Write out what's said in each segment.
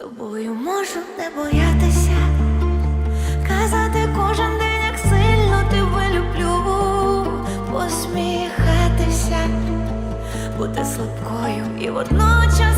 тобою можу не боятися, казати кожен день, як сильно тебе люблю, посміхатися, бути слабкою і водночас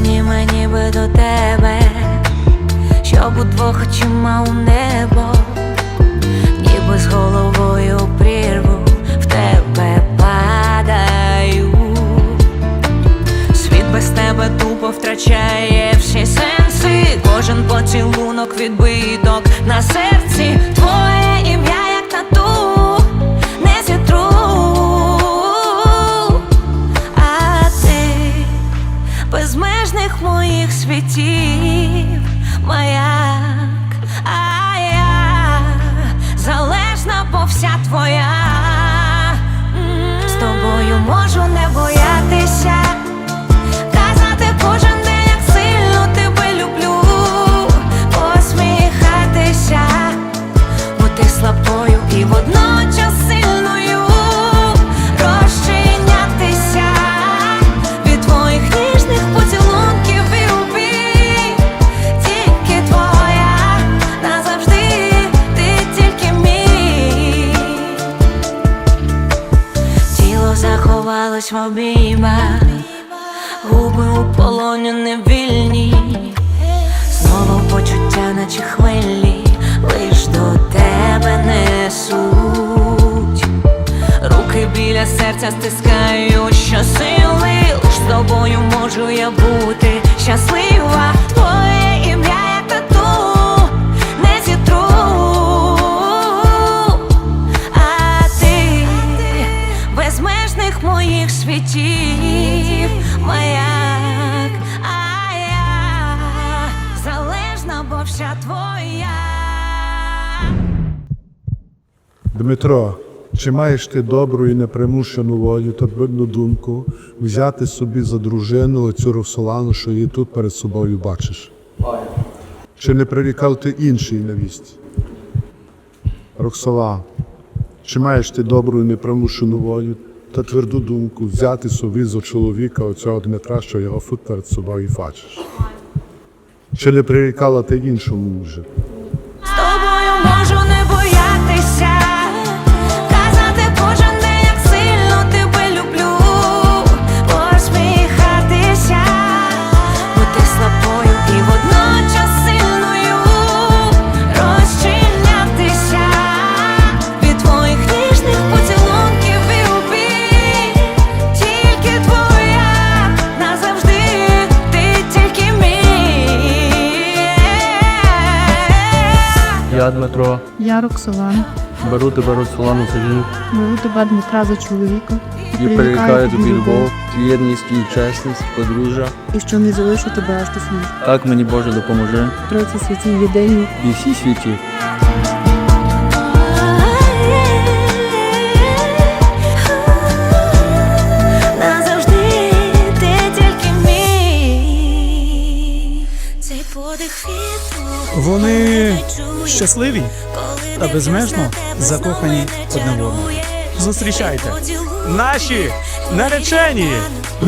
мені, мені би до тебе, щоб удвох очима у небо, ніби з головою прірву в тебе падаю. Світ без тебе тупо втрачає всі сенси. Кожен поцілунок відбиток на серці. Твоє заховалось в обіймах, губи у полоні невільні, знову почуття, наче хвилі, лиш до тебе несуть. Руки біля серця стискаю щосили, лиш з тобою можу я бути щаслива. Світів, маяк, а я залежна, бо вся твоя. Дмитро, чи маєш ти добру і непримушену волю та бідну думку взяти собі за дружину оцю Роксолану, що її тут перед собою бачиш? Чи не прирікав ти іншій навісті? Роксола, чи маєш ти добру і непримушену волю та тверду думку взяти собі за чоловіка оцього Дмитра, що його фут перед собою бачиш? Чи не прирікала ти іншому мужу? Мій. Я Роксолан. Роксолана. беру тебе Роксолану за жінку Беру тебе Дмитра за чоловіка. і прирікаю тобі любов, вірність і чесність, подружжя. І що не залишу тебе аж до смерті. Так мені Боже допоможи Тройці святій єдині. і всі світі. Щасливі та безмежно закохані одне в одного. Зустрічайте. Наші наречені! Ти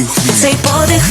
подих мій Цей подих